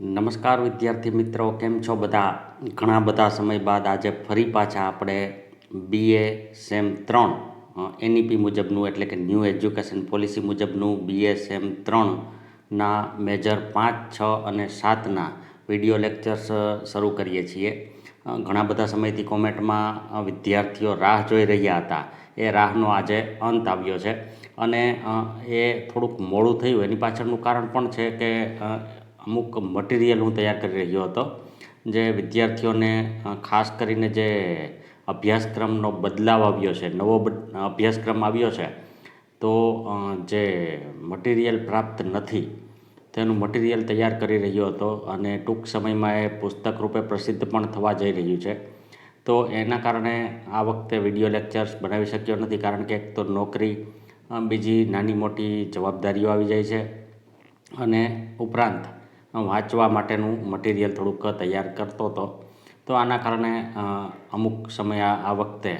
નમસ્કાર વિદ્યાર્થી મિત્રો, કેમ છો બધા? ઘણા બધા સમય બાદ આજે ફરી પાછા આપણે બીએ સેમ ત્રણ એનઈપી મુજબનું એટલે કે ન્યૂ એજ્યુકેશન પોલિસી મુજબનું બીએ સેમ ત્રણના મેજર પાંચ, છ અને સાતના વીડિયો લેક્ચર્સ શરૂ કરીએ છીએ. ઘણા બધા સમયથી કોમેન્ટમાં વિદ્યાર્થીઓ રાહ જોઈ રહ્યા હતા. એ રાહનો આજે અંત આવ્યો છે. અને એ થોડુંક મોડું થયું. એની પાછળનું કારણ પણ છે કે અમુક મટીરિયલ હું તૈયાર કરી રહ્યો હતો, જે વિદ્યાર્થીઓને ખાસ કરીને જે અભ્યાસક્રમનો બદલાવ આવ્યો છે, નવો અભ્યાસક્રમ આવ્યો છે, તો જે મટીરિયલ પ્રાપ્ત નથી, તેનું મટીરિયલ તૈયાર કરી રહ્યો હતો અને ટૂંક સમયમાં એ પુસ્તક રૂપે પ્રસિદ્ધ પણ થવા જઈ રહ્યું છે. તો એના કારણે આ વખતે વીડિયો લેક્ચર્સ બનાવી શક્યો નથી, કારણ કે એક તો નોકરી બીજી નાની મોટી જવાબદારીઓ આવી જાય છે અને ઉપરાંત વાંચવા માટેનું મટીરિયલ થોડુંક તૈયાર કરતો હતો. તો આના કારણે અમુક સમય આ વખતે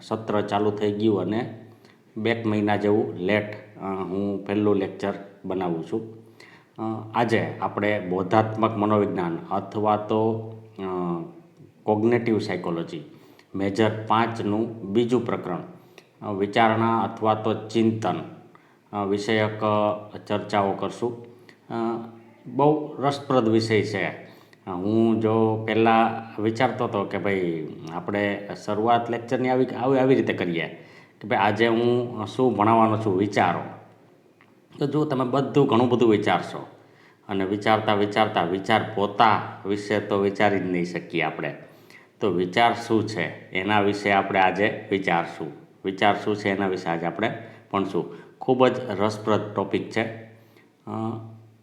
સત્ર ચાલુ થઈ ગયું અને બેક મહિના જેવું લેટ હું પહેલું લેક્ચર બનાવું છું. આજે આપણે બોધાત્મક મનોવિજ્ઞાન અથવા તો કોગ્નેટિવ સાયકોલોજી મેજર પાંચનું બીજું પ્રકરણ વિચારણા અથવા તો ચિંતન વિષયક ચર્ચાઓ કરશું. બહુ રસપ્રદ વિષય છે. હું જો પહેલાં વિચારતો હતો કે ભાઈ, આપણે શરૂઆત લેક્ચરની આવી આવી રીતે કરીએ. કે ભાઈ, આજે હું શું ભણાવવાનો છું વિચારો. તો જો તમે બધું ઘણું બધું વિચારશો. અને વિચારતા વિચારતા, વિચાર પોતા વિશે તો વિચારી જ નહીં શકીએ આપણે. તો વિચાર શું છે? એના વિશે આપણે આજે વિચારશું. વિચાર શું છે? એના વિશે આજે આપણે ભણશું. ખૂબ જ રસપ્રદ ટોપિક છે.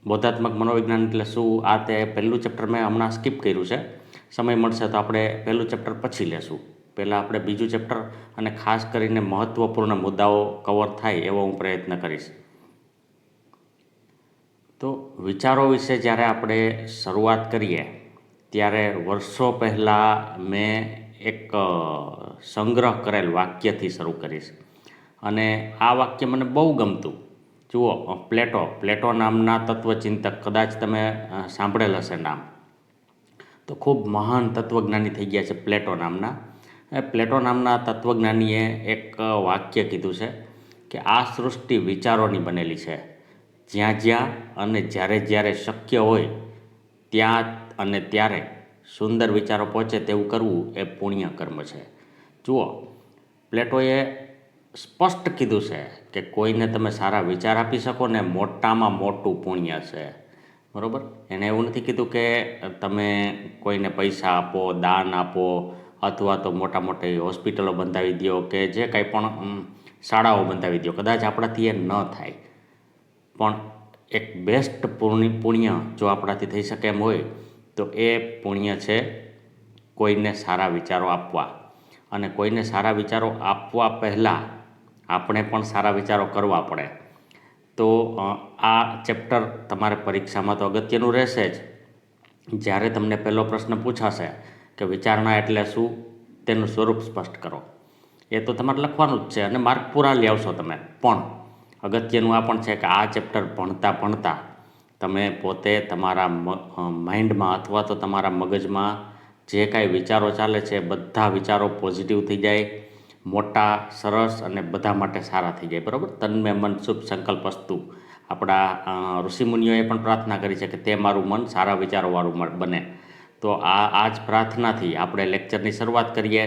બોધાત્મક મનોવિજ્ઞાન એટલે શું? આ તે પહેલું ચેપ્ટર મેં હમણાં સ્કીપ કર્યું છે. સમય મળશે તો આપણે પહેલું ચેપ્ટર પછી લેશું. પહેલાં આપણે બીજું ચેપ્ટર અને ખાસ કરીને મહત્ત્વપૂર્ણ મુદ્દાઓ કવર થાય એવો હું પ્રયત્ન કરીશ. તો વિચારો વિશે જ્યારે આપણે શરૂઆત કરીએ, ત્યારે વર્ષો પહેલાં મેં એક સંગ્રહ કરેલ વાક્યથી શરૂ કરીશ. અને આ વાક્ય મને બહુ ગમતું. જુઓ પ્લેટો. પ્લેટો નામના તત્વચિંતક કદાચ તમે સાંભળેલ હશે નામ. તો ખૂબ મહાન તત્વજ્ઞાની થઈ ગયા છે પ્લેટો નામના. પ્લેટો નામના તત્વજ્ઞાનીએ એક વાક્ય કીધું છે કે આ સૃષ્ટિ વિચારોની બનેલી છે. જ્યાં જ્યાં અને જ્યારે જ્યારે શક્ય હોય ત્યાં અને ત્યારે સુંદર વિચારો પહોંચે તેવું કરવું એ પુણ્ય કર્મ છે. જુઓ, પ્લેટોએ સ્પષ્ટ કીધું છે કે કોઈને તમે સારા વિચાર આપી શકો ને મોટામાં મોટું પુણ્ય છે. બરાબર? એણે એવું નથી કીધું કે તમે કોઈને પૈસા આપો, દાન આપો, અથવા તો મોટા મોટી હોસ્પિટલો બંધાવી દો કે જે કાંઈ પણ શાળાઓ બંધાવી દો. કદાચ આપણાથી એ ન થાય. પણ એક બેસ્ટ પુણ્ય પુણ્ય જો આપણાથી થઈ શકે એમ હોય, તો એ પુણ્ય છે કોઈને સારા વિચારો આપવા. અને કોઈને સારા વિચારો આપવા પહેલાં આપણે પણ સારા વિચારો કરવા પડે. તો આ ચેપ્ટર તમારે પરીક્ષામાં તો અગત્યનું રહેશે જ. જ્યારે તમને પહેલો પ્રશ્ન પૂછાશે કે વિચારણા એટલે શું, તેનું સ્વરૂપ સ્પષ્ટ કરો. એ તો તમારે લખવાનું જ છે અને માર્ક પૂરા લઈ આવશો તમે. પણ, અગત્યનું આ પણ છે કે આ ચેપ્ટર ભણતા ભણતા તમે પોતે તમારા માઇન્ડમાં અથવા તો તમારા મગજમાં જે કાંઈ વિચારો ચાલે છે, બધા વિચારો પોઝિટિવ થઈ જાય મોટા, સરસ અને બધા માટે સારા થઈ જાય, બરાબર? તન્મે મન શુભ સંકલ્પ અસ્તુ આપણા ઋષિમુનિઓએ પણ પ્રાર્થના કરી છે કે તે મારું મન સારા વિચારોવાળું મન બને. તો આ આ જ પ્રાર્થનાથી આપણે લેક્ચરની શરૂઆત કરીએ.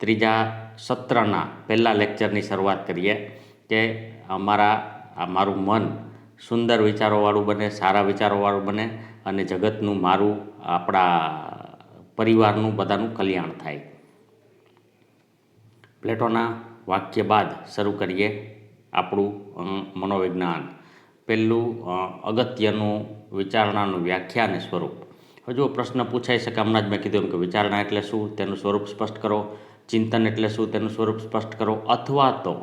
ત્રીજા સત્રના પહેલાં લેક્ચરની શરૂઆત કરીએ કે અમારા મારું મન સુંદર વિચારોવાળું બને, સારા વિચારોવાળું બને અને જગતનું મારું, આપણા પરિવારનું બધાનું કલ્યાણ થાય. પ્લેટોના વાક્ય બાદ શરૂ કરીએ આપણું મનોવિજ્ઞાન. પહેલું અગત્યનું વિચારણાનું વ્યાખ્યા અને સ્વરૂપ. હજુ પ્રશ્ન પૂછાઈ શકે, હમણાં જ મેં કીધું એમ કે વિચારણા એટલે શું? તેનું સ્વરૂપ સ્પષ્ટ કરો. ચિંતન એટલે શું? તેનું સ્વરૂપ સ્પષ્ટ કરો. અથવા તો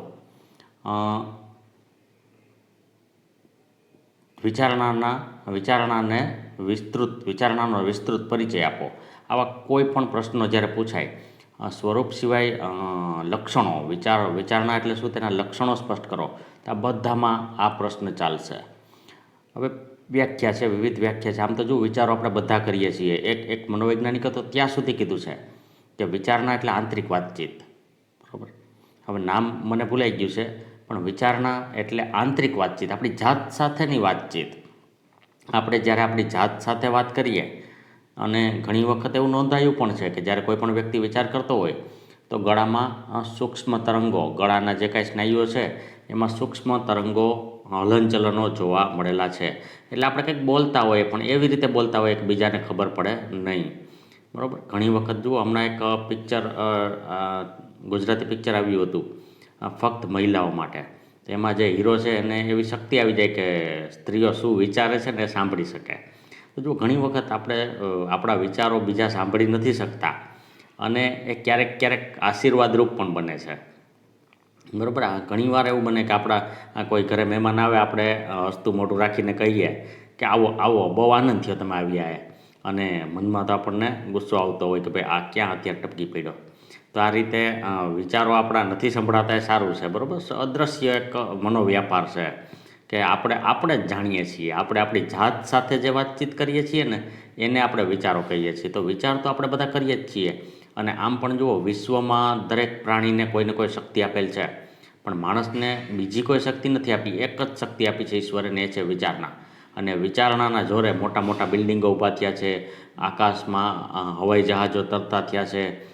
વિચારણાના, વિચારણાને વિસ્તૃત, વિચારણાનો વિસ્તૃત પરિચય આપો. આવા કોઈ પણ પ્રશ્નો જ્યારે પૂછાય સ્વરૂપ સિવાય લક્ષણો, વિચાર, વિચારણા એટલે શું? તેના લક્ષણો સ્પષ્ટ કરો. તો આ બધામાં આ પ્રશ્ન ચાલશે. હવે વ્યાખ્યા છે, વિવિધ વ્યાખ્યા છે. આમ તો જો વિચારો આપણે બધા કરીએ છીએ. એક એક મનોવૈજ્ઞાનિકે તો ત્યાં સુધી કીધું છે કે વિચારણા એટલે આંતરિક વાતચીત. બરાબર? હવે નામ મને ભૂલાઈ ગયું છે, પણ વિચારણા એટલે આંતરિક વાતચીત. આપણી જાત સાથેની વાતચીત. આપણે જ્યારે આપણી જાત સાથે વાત કરીએ અને ઘણી વખત એવું નોંધાયું પણ છે કે જ્યારે કોઈ પણ વ્યક્તિ વિચાર કરતો હોય, તો ગળામાં સૂક્ષ્મ તરંગો, ગળાના જે કાંઈ સ્નાયુઓ છે, એમાં સૂક્ષ્મ તરંગો હલનચલનો જોવા મળેલા છે. એટલે આપણે કંઈક બોલતા હોઈએ, પણ એવી રીતે બોલતા હોઈએ કે બીજાને ખબર પડે નહીં. બરાબર? ઘણી વખત જુઓ, હમણાં એક પિક્ચર ગુજરાતી પિક્ચર આવ્યું હતું ફક્ત મહિલાઓ માટે. એમાં જે હીરો છે, એને એવી શક્તિ આવી જાય કે સ્ત્રીઓ શું વિચારે છે ને સાંભળી શકે. તો જો ઘણી વખત આપણે આપણા વિચારો બીજા સાંભળી નથી શકતા અને એ ક્યારેક ક્યારેક આશીર્વાદરૂપ પણ બને છે. બરાબર? ઘણીવાર એવું બને કે આપણા કોઈ ઘરે મહેમાન આવે, આપણે હસ્તું મોટું રાખીને કહીએ કે આવો આવો, બહુ આનંદ થયો તમે આવ્યા એ અને મનમાં તો આપણને ગુસ્સો આવતો હોય કે ભાઈ, આ ક્યાં અત્યારે ટપકી પડ્યો? તો આ રીતે વિચારો આપણા નથી સંભળાતા એ સારું છે, બરાબર? અદ્રશ્ય એક મનોવ્યાપાર છે. કે આપણે આપણે જ જાણીએ છીએ. આપણે આપણી જાત સાથે જે વાતચીત કરીએ છીએ ને, એને આપણે વિચારો કહીએ છીએ. તો વિચાર તો આપણે બધા કરીએ જ છીએ. અને આમ પણ જુઓ, વિશ્વમાં દરેક પ્રાણીને કોઈને કોઈ શક્તિ આપેલ છે. પણ માણસને બીજી કોઈ શક્તિ નથી આપી. એક જ શક્તિ આપી છે ઈશ્વરે ને એ છે વિચારણા. અને વિચારણાના જોરે મોટા મોટા બિલ્ડિંગો ઊભા થયા છે. આકાશમાં હવાઈ જહાજો તરતા થયા છે.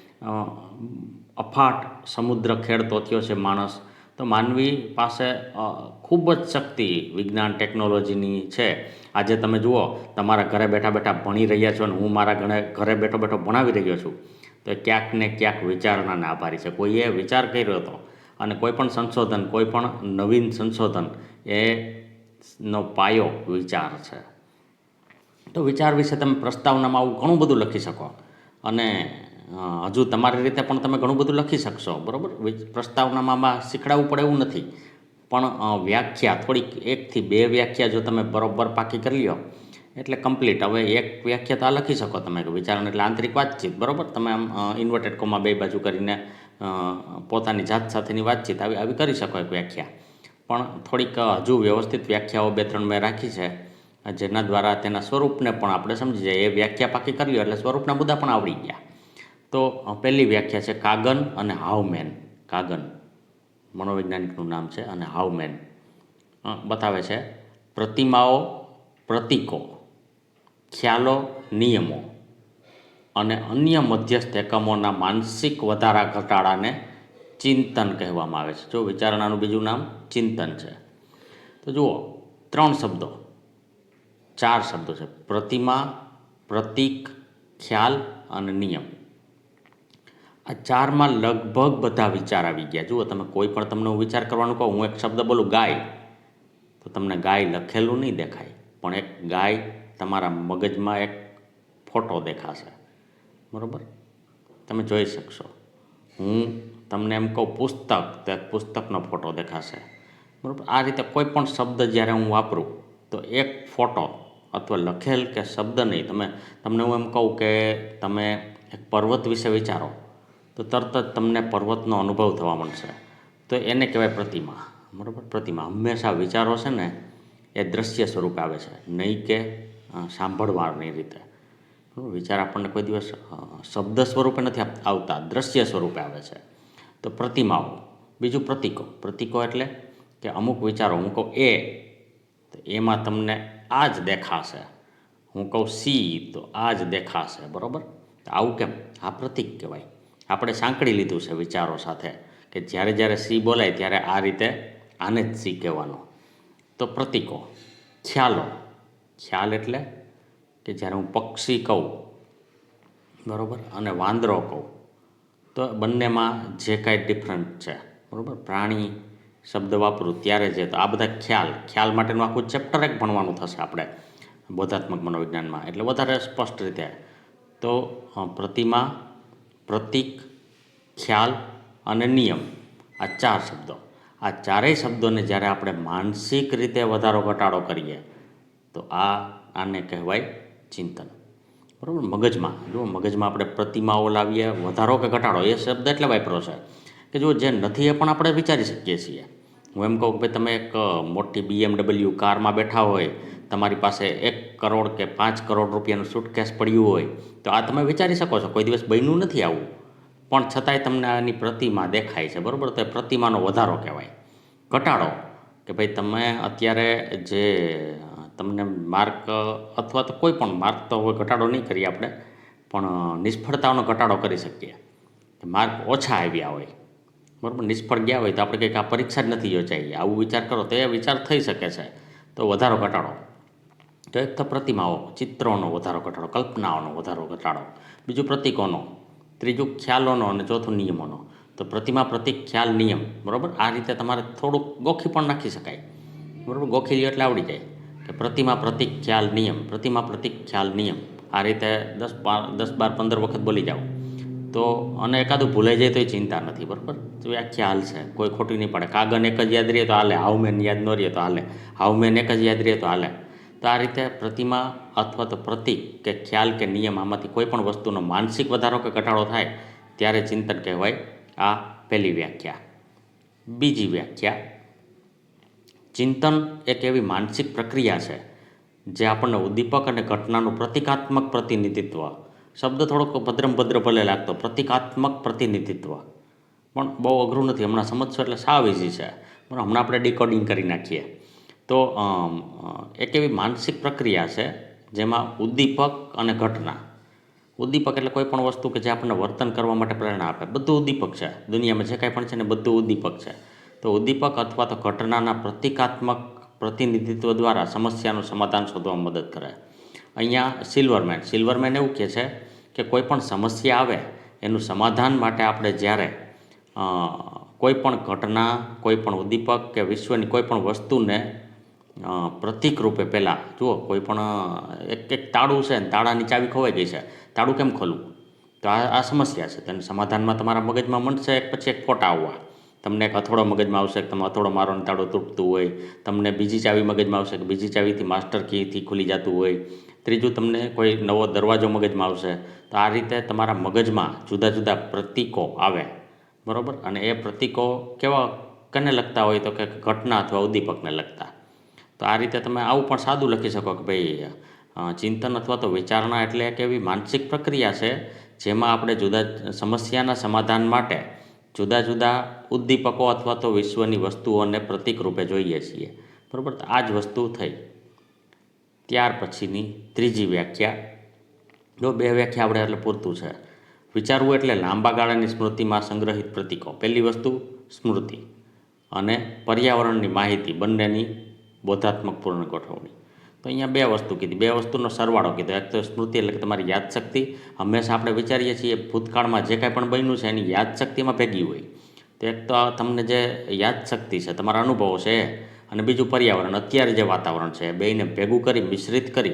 અફાટ સમુદ્ર ખેડતો થયો છે માણસ. તો માનવી પાસે ખૂબ જ શક્તિ વિજ્ઞાન ટેકનોલોજીની છે. આજે તમે જુઓ, તમારા ઘરે બેઠા બેઠા ભણી રહ્યા છો અને હું મારા ઘરે ઘરે બેઠો બેઠો ભણાવી રહ્યો છું, તો ક્યાંક ને ક્યાંક વિચારણાને આભારી છે. કોઈએ વિચાર કર્યો હતો અને કોઈ પણ સંશોધન, કોઈ પણ નવીન સંશોધન એ નો પાયો વિચાર છે. તો વિચાર વિશે તમે પ્રસ્તાવનામાં આવું ઘણું બધું લખી શકો. અને હજુ તમારી રીતે પણ તમે ઘણું બધું લખી શકશો, બરાબર? પ્રસ્તાવનામાં શીખડાવવું પડે એવું નથી. પણ વ્યાખ્યા થોડીક, એકથી બે વ્યાખ્યા જો તમે બરોબર પાકી કરી લો એટલે કમ્પ્લીટ. હવે એક વ્યાખ્યા તો આ લખી શકો તમે કે વિચારણ એટલે આંતરિક વાતચીત, બરાબર? તમે આમ ઇન્વર્ટેડ કોમાં બે બાજુ કરીને પોતાની જાત સાથેની વાતચીત, આવી આવી કરી શકો એક વ્યાખ્યા. પણ થોડીક હજુ વ્યવસ્થિત વ્યાખ્યાઓ બે, ત્રણ મેં રાખી છે, જેના દ્વારા તેના સ્વરૂપને પણ આપણે સમજી જઈએ. એ વ્યાખ્યા પાકી કરી લો એટલે સ્વરૂપના મુદ્દા પણ આવડી ગયા. તો પહેલી વ્યાખ્યા છે કાગન અને હાવમેન કાગન, મનોવૈજ્ઞાનિકનું નામ છે અને હાવમેન બતાવે છે, પ્રતિમાઓ પ્રતીકો, ખ્યાલો નિયમો અને અન્ય મધ્યસ્થ એકમોના માનસિક વધારા ઘટાડાને ચિંતન કહેવામાં આવે છે. જો, વિચારણાનું બીજું નામ ચિંતન છે. તો જુઓ, ત્રણ શબ્દો, ચાર શબ્દો છે. પ્રતિમા, પ્રતીક, ખ્યાલ અને નિયમ. આ ચારમાં લગભગ બધા વિચાર આવી ગયા. જુઓ, તમે કોઈ પણ તમને હું વિચાર કરવાનું કહું, હું એક શબ્દ બોલું, ગાય. તો તમને ગાય લખેલું નહીં દેખાય, પણ એક ગાય તમારા મગજમાં એક ફોટો દેખાશે. બરાબર? તમે જોઈ શકશો. હું તમને એમ કહું, પુસ્તક, તો એક પુસ્તકનો ફોટો દેખાશે. બરાબર? આ રીતે કોઈ પણ શબ્દ જ્યારે હું વાપરું, તો એક ફોટો અથવા લખેલ કે શબ્દ નહીં. તમે, તમને હું એમ કહું કે તમે એક પર્વત વિશે વિચારો. તો તરત જ તમને પર્વતનો અનુભવ થવા મળશે તો એને કહેવાય પ્રતિમા. બરાબર? પ્રતિમા. હંમેશા વિચારો છે ને, એ દ્રશ્ય સ્વરૂપે આવે છે. નહીં કે સાંભળવાની રીતે. વિચાર આપણને કોઈ દિવસ શબ્દ સ્વરૂપે નથી આવતા. દ્રશ્ય સ્વરૂપે આવે છે. તો પ્રતિમાઓ. બીજું પ્રતીકો. પ્રતીકો એટલે કે અમુક વિચારો. હું કહું એ, તો એમાં તમને આ જ દેખાશે. હું કહું સી, તો આ જ દેખાશે. બરાબર? આવું કેમ? આ પ્રતીક કહેવાય. આપણે સાંકળી લીધું છે વિચારો સાથે કે જ્યારે જ્યારે સી બોલાય ત્યારે આ રીતે આને જ સી કહેવાનો. તો પ્રતીકો, ખ્યાલો. ખ્યાલ એટલે કે જ્યારે હું પક્ષી કહું, બરાબર, અને વાંદરો કહું, તો બંનેમાં જે કાંઈ ડિફરન્ટ છે, બરાબર? પ્રાણી શબ્દ વાપરું ત્યારે જે, તો આ બધા ખ્યાલ. ખ્યાલ માટેનું આખું ચેપ્ટર એક ભણવાનું થશે આપણે બોધાત્મક મનોવિજ્ઞાનમાં. એટલે વધારે સ્પષ્ટ રીતે. તો પ્રતિમા પ્રતીક, ખ્યાલ અને નિયમ. આ ચાર શબ્દો. આ ચારેય શબ્દોને જ્યારે આપણે માનસિક રીતે વધારો ઘટાડો કરીએ, તો આ આને કહેવાય ચિંતન. બરાબર? મગજમાં. જો મગજમાં આપણે પ્રતિમાઓ લાવીએ, વધારો કે ઘટાડો, એ શબ્દ એટલે વાપરો છે. કે જો જે નથી એ પણ આપણે વિચારી શકીએ છીએ. હું એમ કહું કે ભાઈ, તમે એક મોટી બીએમડબલ્યુ કારમાં બેઠા હોય તમારી પાસે એક કરોડ કે પાંચ કરોડ રૂપિયાનું સુટકેસ પડ્યું હોય, તો આ તમે વિચારી શકો છો, કોઈ દિવસ બન્યું નથી આવું. પણ છતાંય તમને આની પ્રતિમા દેખાય છે, બરાબર? તો એ પ્રતિમાનો વધારો કહેવાય. ઘટાડો, કે ભાઈ તમે અત્યારે જે તમને માર્ક અથવા તો કોઈ પણ માર્ક તો હવે ઘટાડો નહીં કરીએ આપણે, પણ નિષ્ફળતાઓનો ઘટાડો કરી શકીએ. માર્ક ઓછા આવ્યા હોય, બરાબર? નિષ્ફળ ગયા હોય તો આપણે કંઈક આ પરીક્ષા જ નથી યોજાઈ. આવું વિચાર કરો, તો એ વિચાર થઈ શકે છે. તો વધારો ઘટાડો. તો પ્રતિમાઓ, ચિત્રોનો વધારો ઘટાડો, કલ્પનાઓનો વધારો ઘટાડો. બીજું પ્રતિકોનો, ત્રીજું ખ્યાલોનો અને ચોથું નિયમોનો. તો પ્રતિમા પ્રતિક ખ્યાલ નિયમ, બરાબર? આ રીતે તમારે થોડુંક ગોખી પણ નાખી શકાય. બરાબર? ગોખી એટલે આવડી જાય. કે પ્રતિમા પ્રતિક ખ્યાલ નિયમ, પ્રતિમા પ્રતિક ખ્યાલ નિયમ. આ રીતે દસ બાર દસ બાર, પંદર વખત બોલી જાઓ. તો અને એકાદું ભૂલાઈ જાય તો એ ચિંતા નથી, બરાબર? તો આ ખ્યાલ છે. કોઈ ખોટી નહીં પડે. કાગળ એક જ યાદ રહીએ તો હાલે. હાવમેન યાદ ન રહીએ તો હાલે. હાવમેન એક જ યાદ રહીએ તો હાલે. તો આ રીતે પ્રતિમા અથવા તો પ્રતિક કે ખ્યાલ કે નિયમ આમાંથી કોઈ પણ વસ્તુનો માનસિક વધારો કે ઘટાડો થાય ત્યારે ચિંતન કહેવાય આ પહેલી વ્યાખ્યા. બીજી વ્યાખ્યા, ચિંતન એક એવી માનસિક પ્રક્રિયા છે જે આપણને ઉદ્દીપક અને ઘટનાનું પ્રતિકાત્મક પ્રતિનિધિત્વ, શબ્દ થોડોક ભદ્રમ ભદ્ર ભલે લાગતો, પ્રતિકાત્મક પ્રતિનિધિત્વ. પણ બહુ અઘરું નથી, હમણાં સમજશો એટલે સાવ ઇઝી છે. પણ હમણાં આપણે ડીકોડિંગ કરી નાખીએ. તો એક એવી માનસિક પ્રક્રિયા છે જેમાં ઉદ્દીપક અને ઘટના. ઉદ્દીપક એટલે કોઈ પણ વસ્તુ કે જે આપણને વર્તન કરવા માટે પ્રેરણા આપે. બધું ઉદ્દીપક છે. દુનિયામાં જે કાંઈ પણ છે ને બધું ઉદ્દીપક છે. તો ઉદ્દીપક અથવા તો ઘટનાના પ્રતિકાત્મક પ્રતિનિધિત્વ દ્વારા સમસ્યાનું સમાધાન શોધવામાં મદદ કરે. અહીંયા સિલ્વરમેન. સિલ્વરમેન એવું કહે છે કે કોઈ પણ સમસ્યા આવે, એનું સમાધાન માટે આપણે જ્યારે કોઈ પણ ઘટના, કોઈ પણ ઉદ્દીપક કે વિશ્વની કોઈ પણ વસ્તુને પ્રતીક રૂપે પહેલાં. જુઓ, કોઈ પણ એક એક તાળું છે ને તાળાની ચાવી ખોવાઈ ગઈ છે. તાળું કેમ ખોલવું? તો આ આ સમસ્યા છે. તેને સમાધાનમાં તમારા મગજમાં મંડશે, એક પછી એક ફોટા આવવા. તમને એક અથોડો મગજમાં આવશે કે તમે અથોડો મારો ને તાળું તૂટતું હોય. તમને બીજી ચાવી મગજમાં આવશે કે બીજી ચાવીથી માસ્ટર કીથી ખુલી જતું હોય. ત્રીજું, તમને કોઈ નવો દરવાજો મગજમાં આવશે. તો આ રીતે તમારા મગજમાં જુદા જુદા પ્રતીકો આવે. બરાબર? અને એ પ્રતીકો કેવા, કને લગતા હોય તો કે ઘટના અથવા ઉદ્દીપકને લગતા. તો આ રીતે તમે આવું પણ સાદું લખી શકો કે ભાઈ ચિંતન અથવા તો વિચારણા એટલે એક એવી માનસિક પ્રક્રિયા છે જેમાં આપણે જુદા સમસ્યાના સમાધાન માટે જુદા જુદા ઉદ્દીપકો અથવા તો વિશ્વની વસ્તુઓને પ્રતિક રૂપે જોઈએ છીએ. બરાબર? આ જ વસ્તુ થઈ. ત્યાર પછીની ત્રીજી વ્યાખ્યા. જો બે વ્યાખ્યા આપણે એટલે પૂરતું છે. વિચારવું એટલે લાંબા ગાળાની સ્મૃતિમાં સંગ્રહિત પ્રતીકો. પહેલી વસ્તુ, સ્મૃતિ અને પર્યાવરણની માહિતી બંનેની બોધાત્મક પૂર્ણ ગોઠવણી. તો અહીંયા બે વસ્તુ કીધી. બે વસ્તુનો સરવાળો કીધો. એક તો સ્મૃતિ એટલે કે તમારી યાદશક્તિ. હંમેશા આપણે વિચારીએ છીએ ભૂતકાળમાં જે કાંઈ પણ બન્યું છે એની યાદશક્તિમાં ભેગી હોય. તો એક તો તમને જે યાદશક્તિ છે, તમારા અનુભવો છે, અને બીજું પર્યાવરણ. અત્યારે જે વાતાવરણ છે એ બેને ભેગું કરી, મિશ્રિત કરી,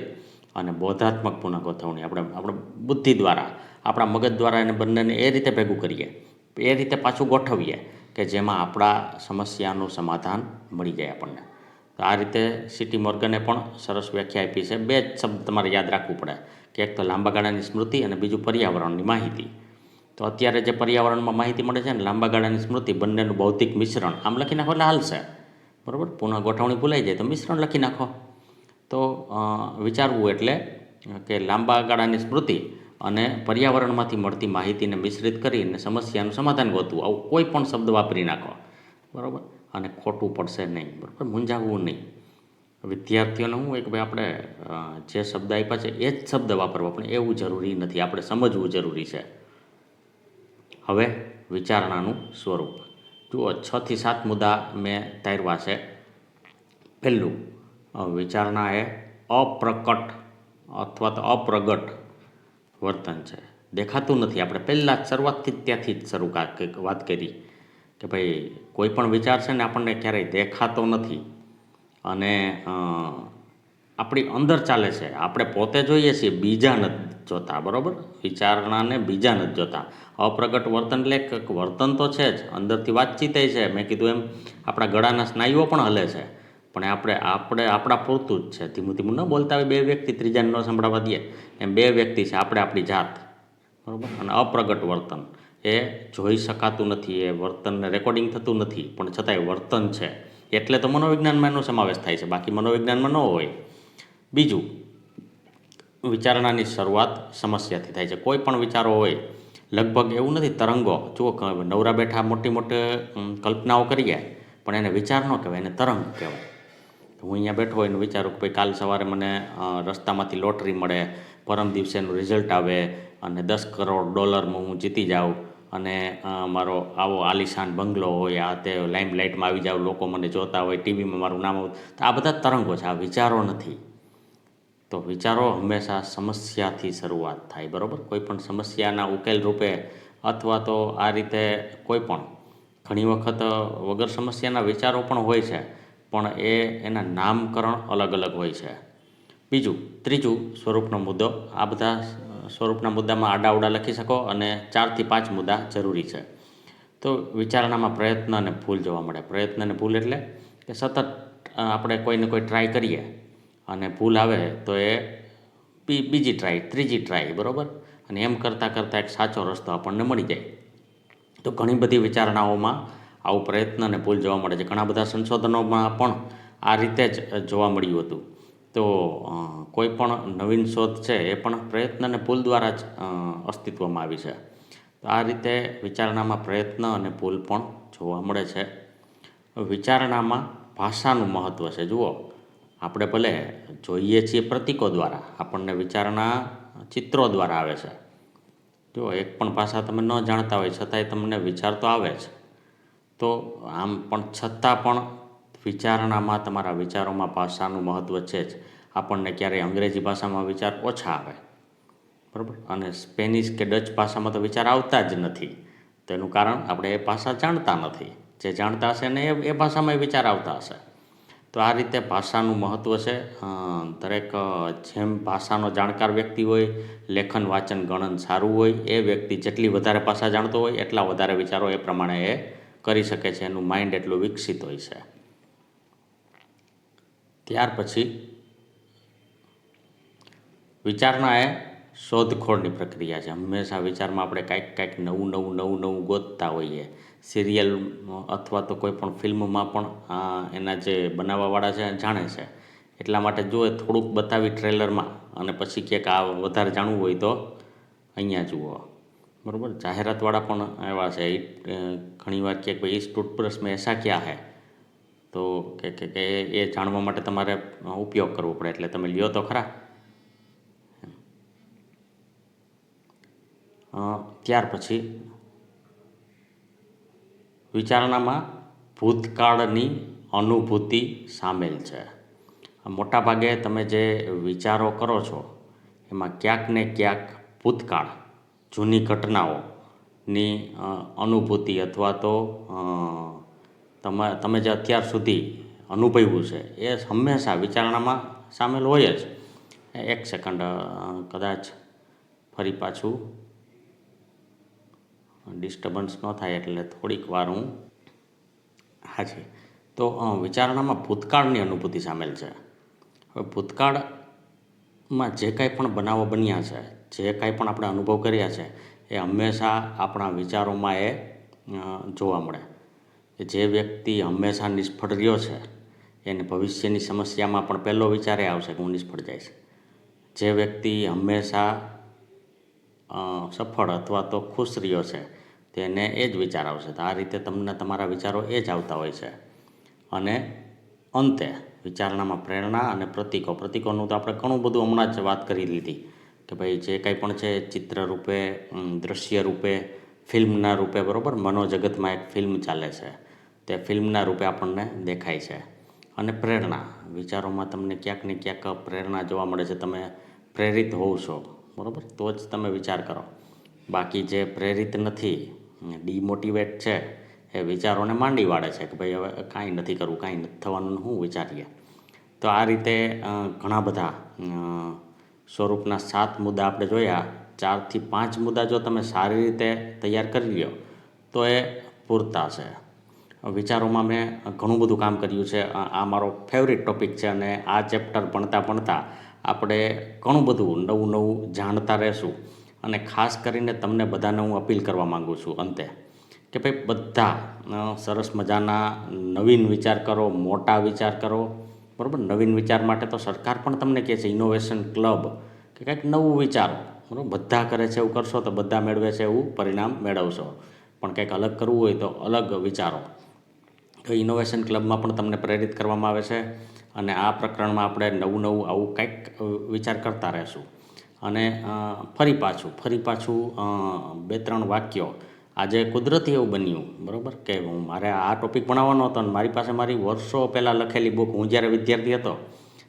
અને બોધાત્મક પુનઃ ગોઠવણી આપણે આપણે બુદ્ધિ દ્વારા, આપણા મગજ દ્વારા એને બંનેને એ રીતે ભેગું કરીએ. એ રીતે પાછું ગોઠવીએ કે જેમાં આપણા સમસ્યાનું સમાધાન મળી જાય આપણને. તો આ રીતે સિટી મોર્ગને પણ સરસ વ્યાખ્યા આપી છે. બે જ શબ્દ તમારે યાદ રાખવું પડે. કે એક તો લાંબા ગાળાની સ્મૃતિ અને બીજું પર્યાવરણની માહિતી. તો અત્યારે જે પર્યાવરણમાં માહિતી મળે છે ને, લાંબા ગાળાની સ્મૃતિ બંનેનું ભૌતિક મિશ્રણ, આમ લખી નાખો એટલે હાલશે. બરાબર? પુનઃ ગોઠવણી ભૂલાઈ જાય તો મિશ્રણ લખી નાખો. તો વિચારવું એટલે કે લાંબા ગાળાની સ્મૃતિ અને પર્યાવરણમાંથી મળતી માહિતીને મિશ્રિત કરીને સમસ્યાનું સમાધાન ગોતવું. આવું કોઈ પણ શબ્દ વાપરી નાખો. બરાબર? અને ખોટું પડશે નહીં, બરાબર? મૂંઝાવવું નહીં. વિદ્યાર્થીઓને શું એક ભાઈ આપણે જે શબ્દ આપ્યા છે, એ જ શબ્દ વાપરવા, પણ એવું જરૂરી નથી. આપણે સમજવું જરૂરી છે. હવે વિચારણાનું સ્વરૂપ. જુઓ, છ થી સાત મુદ્દા મેં તૈરવા છે. પહેલું વિચારણા એ અપ્રકટ અથવા તો અપ્રગટ વર્તન છે. દેખાતું નથી. આપણે પહેલાં શરૂઆતથી ત્યાંથી જ શરૂ વાત કરી. કે ભાઈ, કોઈ પણ વિચાર છે ને આપણને ક્યારેય દેખાતો નથી. અને આપણી અંદર ચાલે છે. આપણે પોતે જોઈએ છીએ, બીજા નથી જોતા, બરાબર? વિચારણાને બીજા નથી જોતા. અપ્રગટ વર્તન એટલે વર્તન તો છે જ. અંદરથી વાતચીત છે. મેં કીધું એમ, આપણા ગળાના સ્નાયુઓ પણ હલે છે. પણ આપણે આપણે, આપણા પૂરતું જ છે. ધીમું ધીમું ન બોલતા હોય બે વ્યક્તિ ત્રીજાને ન સંભળાવવા દઈએ એમ બે વ્યક્તિ છે, આપણે આપણી જાત. બરાબર? અને અપ્રગટ વર્તન. એ જોઈ શકાતું નથી, એ વર્તનને રેકોર્ડિંગ થતું નથી, પણ છતાંય વર્તન છે. એટલે તો મનોવિજ્ઞાનમાં એનો સમાવેશ થાય છે, બાકી મનોવિજ્ઞાનમાં ન હોય. બીજું, વિચારણાની શરૂઆત સમસ્યાથી થાય છે. કોઈ પણ વિચારો હોય, લગભગ એવું નથી, તરંગો. જુઓ નવરા બેઠા મોટી મોટી કલ્પનાઓ કરીએ પણ એને વિચાર ન કહેવાય, એને તરંગ કહેવાય. હું અહીંયા બેઠો હોય વિચારું કે ભાઈ કાલ સવારે મને રસ્તામાંથી લોટરી મળે, પરમ દિવસેનું રિઝલ્ટ આવે, અને દસ કરોડ ડોલરમાં હું જીતી જાઉં. અને મારો આવો આલિશાન બંગલો હોય, આ તે લાઇમ લાઇટમાં આવી જાવ, લોકો મને જોતા હોય ટીવીમાં મારું નામ આવું, તો આ બધા તરંગો છે, આ વિચારો નથી. તો વિચારો હંમેશા સમસ્યાથી શરૂઆત થાય, બરાબર? કોઈ પણ સમસ્યાના ઉકેલ રૂપે અથવા તો આ રીતે કોઈ પણ, ઘણી વખત વગર સમસ્યાના વિચારો પણ હોય છે, પણ એ એના નામકરણ અલગ અલગ હોય છે. બીજું, ત્રીજું સ્વરૂપનો મુદ્દો, આ બધા સ્વરૂપના મુદ્દામાં આડાવડા લખી શકો અને ચારથી પાંચ મુદ્દા જરૂરી છે. તો વિચારણામાં પ્રયત્ન અને ભૂલ જોવા મળે. પ્રયત્ન અને ભૂલ એટલે કે સતત આપણે કોઈને કોઈ ટ્રાય કરીએ અને ભૂલ આવે તો એ બીજી ટ્રાય ત્રીજી ટ્રાય બરાબર? અને એમ કરતાં કરતાં એક સાચો રસ્તો આપણને મળી જાય. તો ઘણી બધી વિચારણાઓમાં આવું પ્રયત્ન અને ભૂલ જોવા મળે છે. ઘણા બધા સંશોધનોમાં પણ આ રીતે જ જોવા મળ્યું હતું. તો કોઈ પણ નવીન શોધ છે, એ પણ પ્રયત્ન અને ભૂલ દ્વારા જ અસ્તિત્વમાં આવી છે. તો આ રીતે વિચારણામાં પ્રયત્ન અને ભૂલ પણ જોવા મળે છે. વિચારણામાં ભાષાનું મહત્ત્વ છે. જુઓ, આપણે ભલે જોઈએ છીએ પ્રતીકો દ્વારા, આપણને વિચારણા ચિત્રો દ્વારા આવે છે. જો એક પણ ભાષા તમે ન જાણતા હોય, છતાંય તમને વિચાર તો આવે જ. તો આમ પણ છતાં પણ વિચારણામાં તમારા વિચારોમાં ભાષાનું મહત્ત્વ છે જ. આપણને ક્યારેય અંગ્રેજી ભાષામાં વિચાર ઓછા આવે. બરાબર? અને સ્પેનિશ કે ડચ ભાષામાં તો વિચાર આવતા જ નથી. તેનું કારણ આપણે એ ભાષા જાણતા નથી. જે જાણતા હશે ને એ ભાષામાં વિચાર આવતા હશે. તો આ રીતે ભાષાનું મહત્ત્વ છે. દરેક જેમ ભાષાનો જાણકાર વ્યક્તિ હોય, લેખન, વાંચન, ગણન સારું હોય, એ વ્યક્તિ જેટલી વધારે ભાષા જાણતો હોય, એટલા વધારે વિચારો એ પ્રમાણે એ કરી શકે છે. એનું માઇન્ડ એટલું વિકસિત હોય છે. ત્યાર પછી વિચારણા એ શોધખોળની પ્રક્રિયા છે. હંમેશા વિચારમાં આપણે કાંઈક કાંઈક નવું નવું નવું નવું ગોતતા હોઈએ. સિરિયલ અથવા તો કોઈ પણ ફિલ્મમાં પણ એના જે બનાવવાવાળા છે જાણે છે. એટલા માટે જો એ થોડુંક બતાવી ટ્રેલરમાં અને પછી ક્યાંક આ વધારે જાણવું હોય તો અહીંયા જુઓ. બરાબર? જાહેરાતવાળા પણ એવા છે. ઘણીવાર ક્યાંક ભાઈ ઇસ ટૂથબ્રશ મેં એસા ક્યાં હે. તો કે કે એ- જાણવા માટે તમારે ઉપયોગ કરવો પડે. એટલે તમે લ્યો તો ખરા. ત્યાર પછી વિચારણામાં ભૂતકાળની અનુભૂતિ સામેલ છે. મોટાભાગે તમે જે વિચારો કરો છો, એમાં ક્યાંક ને ક્યાંક ભૂતકાળ, જૂની ઘટનાઓની અનુભૂતિ અથવા તો તમે તમે જે અત્યાર સુધી અનુભવ્યું છે, એ હંમેશા વિચારણામાં સામેલ હોય જ. એક સેકન્ડ કદાચ ફરી પાછું ડિસ્ટર્બન્સ ન થાય એટલે થોડીક વાર હું હાજી. તો વિચારણામાં ભૂતકાળની અનુભૂતિ સામેલ છે. હવે ભૂતકાળમાં જે કાંઈ પણ બનાવો બન્યા છે, જે કાંઈ પણ આપણે અનુભવ કર્યા છે, એ હંમેશા આપણા વિચારોમાં એ જોવા મળે. કે જે વ્યક્તિ હંમેશા નિષ્ફળ રહ્યો છે, એને ભવિષ્યની સમસ્યામાં પણ પહેલો વિચાર એ આવશે કે હું નિષ્ફળ જઈશ. જે વ્યક્તિ હંમેશા સફળ અથવા તો ખુશ રહ્યો છે, તેને એ જ વિચાર આવશે તો આ રીતે તમને તમારા વિચારો એ જ આવતા હોય છે. અને અંતે વિચારણામાં પ્રેરણા અને પ્રતીકો. પ્રતીકોનું તો આપણે ઘણું બધું હમણાં જ વાત કરી લીધી કે ભાઈ જે કાંઈ પણ છે ચિત્ર રૂપે દ્રશ્ય રૂપે ફિલ્મના રૂપે, બરાબર? મનોજગતમાં એક ફિલ્મ ચાલે છે. તે ફિલ્મના રૂપે આપણને દેખાય છે. અને પ્રેરણા. વિચારોમાં તમને ક્યાંક ને ક્યાંક પ્રેરણા જોવા મળે છે. તમે પ્રેરિત હોવ છો, બરાબર? તો જ તમે વિચાર કરો. બાકી જે પ્રેરિત નથી, ડીમોટિવેટ છે, એ વિચારોને માંડી વાળે છે કે ભાઈ હવે કાંઈ નથી કરવું, કાંઈ નથી થવાનું હું વિચારીએ. તો આ રીતે ઘણા બધા સ્વરૂપના સાત મુદ્દા આપણે જોયા. ચારથી પાંચ મુદ્દા જો તમે સારી રીતે તૈયાર કરી લ્યો, તો એ પૂરતા છે. વિચારોમાં મેં ઘણું બધું કામ કર્યું છે. આ મારો ફેવરિટ ટોપિક છે અને આ ચેપ્ટર ભણતા ભણતા આપણે ઘણું બધું નવું નવું જાણતા રહેશું અને ખાસ કરીને તમને બધાને હું અપીલ કરવા માગું છું અંતે કે ભાઈ બધા સરસ મજાના નવીન વિચાર કરો, મોટા વિચાર કરો. બરાબર? નવીન વિચાર માટે તો સરકાર પણ તમને કહે છે ઇનોવેશન ક્લબ કે કંઈક નવું વિચારો. બરાબર બધા કરે છે એવું કરશો તો બધા મેળવે છે એવું પરિણામ મેળવશો. પણ કંઈક અલગ કરવું હોય તો અલગ વિચારો. તો ઇનોવેશન ક્લબમાં પણ તમને પ્રેરિત કરવામાં આવે છે અને આ પ્રકરણમાં આપણે નવું નવું આવું કંઈક વિચાર કરતા રહેશું. અને ફરી પાછું ફરી પાછું બે ત્રણ વાક્યો. આજે કુદરતી એવું બન્યું, બરાબર? કે હું, મારે આ ટોપિક ભણાવવાનો હતો અને મારી પાસે મારી વર્ષો પહેલાં લખેલી બુક હું જ્યારે વિદ્યાર્થી હતો,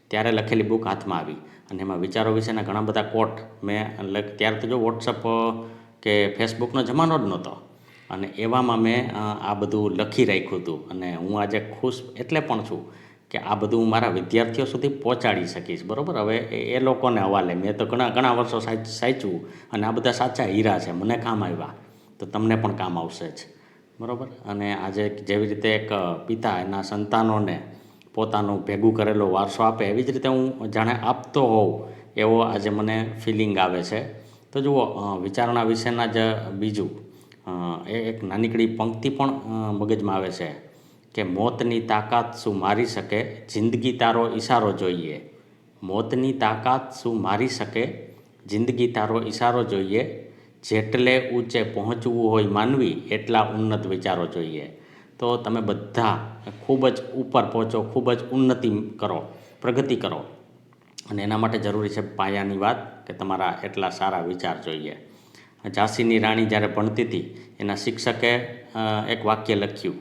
ત્યારે લખેલી બુક હાથમાં આવી. અને એમાં વિચારો વિશેના ઘણા બધા કોટ મેં લખ ત્યારે તો જો વોટ્સઅપ કે ફેસબુકનો જમાનો જ નહોતો. અને એવામાં મેં આ બધું લખી રાખ્યું હતું. અને હું આજે ખુશ એટલે પણ છું કે આ બધું હું મારા વિદ્યાર્થીઓ સુધી પહોંચાડી શકીશ. બરાબર? હવે એ લોકોને હવાલે. મેં તો ઘણા ઘણા વર્ષો સાચ સાચવું અને આ બધા સાચા હીરા છે. મને કામ આવ્યા. તો તમને પણ કામ આવશે જ. બરાબર? અને આજે જેવી રીતે એક પિતા એના સંતાનોને પોતાનું ભેગું કરેલો વારસો આપે, એવી જ રીતે હું જાણે આપતો હોઉં એવો આજે મને ફિલિંગ આવે છે. તો જુઓ વિચારણા વિશેના જ બીજું એ એક નાનીકડી પંક્તિ પણ મગજમાં આવે છે કે મોતની તાકાત શું મારી શકે? જિંદગી તારો ઈશારો જોઈએ. મોતની તાકાત શું મારી શકે? જિંદગી તારો ઈશારો જોઈએ. જેટલે ઊંચે પહોંચવું હોય માનવી, એટલા ઉન્નત વિચારો જોઈએ. તો તમે બધા ખૂબ જ ઉપર પહોંચો, ખૂબ જ ઉન્નતિ કરો, પ્રગતિ કરો. અને એના માટે જરૂરી છે પાયાની વાત કે તમારા એટલા સારા વિચાર જોઈએ. ઝાંસીની રાણી જ્યારે ભણતી હતી, એના શિક્ષકે એક વાક્ય લખ્યું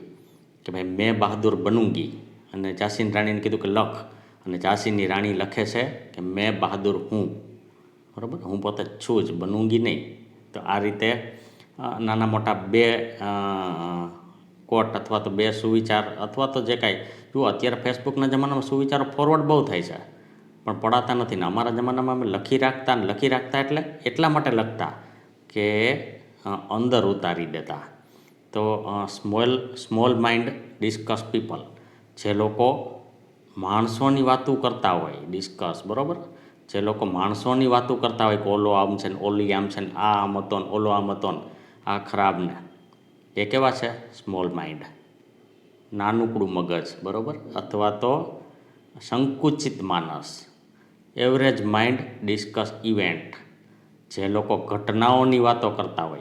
કે ભાઈ, મેં બહાદુર બનુંગી. અને ઝાંસીની રાણીને કીધું કે લખ. અને ઝાંસીની રાણી લખે છે કે મેં બહાદુર હું. બરાબર? હું પોતે છું જ, બનુંગી નહીં. તો આ રીતે નાના મોટા બે કોટ અથવા તો બે સુવિચાર અથવા તો જે કાંઈ. જુઓ, અત્યારે ફેસબુકના જમાનામાં સુવિચારો ફોરવર્ડ બહુ થાય છે. પણ પડાતા નથી ને અમારા જમાનામાં અમે લખી રાખતા ને લખી રાખતા એટલે એટલા માટે લખતા કે અંદર ઉતારી દેતા. તો small small mind discuss people જે લોકો માણસોની વાતો કરતા હોય ડિસ્કસ બરાબર? જે લોકો માણસોની વાતો કરતા હોય કે ઓલો આમ છે ને, ઓલી આમ છે ને, આ આમ હતો ને, ઓલો આમ હતો ને, આ ખરાબ ને. એ કેવા છે? સ્મોલ માઇન્ડ નાનકડું મગજ, બરાબર? અથવા તો સંકુચિત માનસ. એવરેજ માઇન્ડ ડિસ્કસ ઇવેન્ટ જે લોકો ઘટનાઓની વાતો કરતા હોય.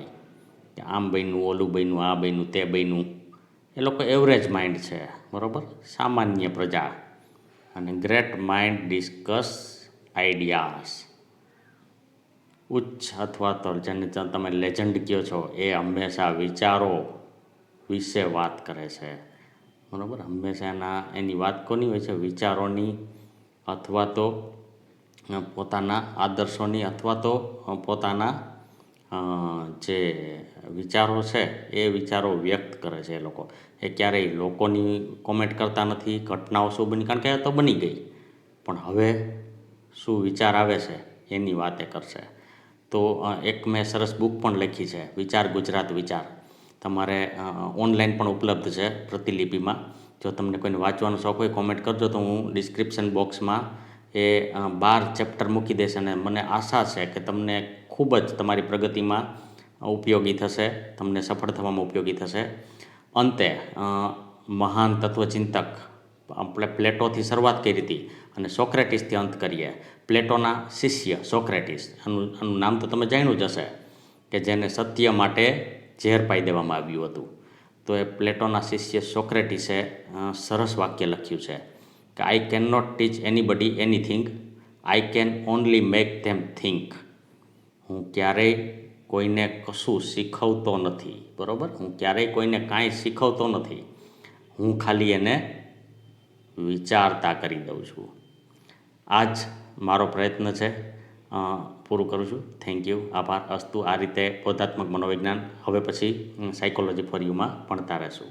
કે આમ બન્યું, ઓલું બન્યું, આ બન્યું, તે બન્યું. એ લોકો એવરેજ માઇન્ડ છે, બરાબર? સામાન્ય પ્રજા. અને ગ્રેટ માઇન્ડ ડિસ્કસ આઈડિયાઝ ઉચ્ચ અથવા તો જેને તમે લેજન્ડ કહો છો એ હંમેશા વિચારો વિશે વાત કરે છે. બરાબર? હંમેશા એના, એની વાત કોની હોય છે? વિચારોની અથવા તો પોતાના આદર્શોની અથવા તો પોતાના જે વિચારો છે એ વિચારો વ્યક્ત કરે છે એ લોકો. એ ક્યારેય લોકોની કોમેન્ટ કરતા નથી, ઘટનાઓ શું બની? કારણ કે તો બની ગઈ. પણ હવે શું વિચાર આવે છે? એની વાતે કરશે. તો એક મેં સરસ બુક પણ લખી છે, વિચાર ગુજરાત વિચાર. તમારે ઓનલાઈન પણ ઉપલબ્ધ છે પ્રતિલિપિમાં. જો તમને કોઈને વાંચવાનો શોખ હોય કોમેન્ટ કરજો તો હું ડિસ્ક્રિપ્શન બોક્સમાં એ બાર ચેપ્ટર મૂકી દઈશ અને મને આશા છે કે તમને ખૂબ જ તમારી પ્રગતિમાં ઉપયોગી થશે, તમને સફળ થવામાં ઉપયોગી થશે. અંતે મહાન તત્વચિંતક, આપણે પ્લેટોથી શરૂઆત કરી હતી અને સોક્રેટિસથી અંત કરીએ. પ્લેટોના શિષ્ય સોક્રેટિસ. આનું આનું નામ તો તમે જાણ્યું જ હશે કે જેને સત્ય માટે ઝેર પાઈ દેવામાં આવ્યું હતું. તો એ પ્લેટોના શિષ્ય સોક્રેટિસે સરસ વાક્ય લખ્યું છે કે I cannot teach anybody anything I can only make them think હું ક્યારેય કોઈને કશું શીખવતો નથી. બરાબર? હું ક્યારેય કોઈને કાંઈ શીખવતો નથી. હું ખાલી એને વિચારતા કરી દઉં છું. આ જ મારો પ્રયત્ન છે પૂરું કરું છું. થેન્ક યુ આભાર. અસ્તુ આ રીતે બોધાત્મક મનોવિજ્ઞાન. હવે પછી સાયકોલોજી ફોર યુમાં ભણતા રહેશું.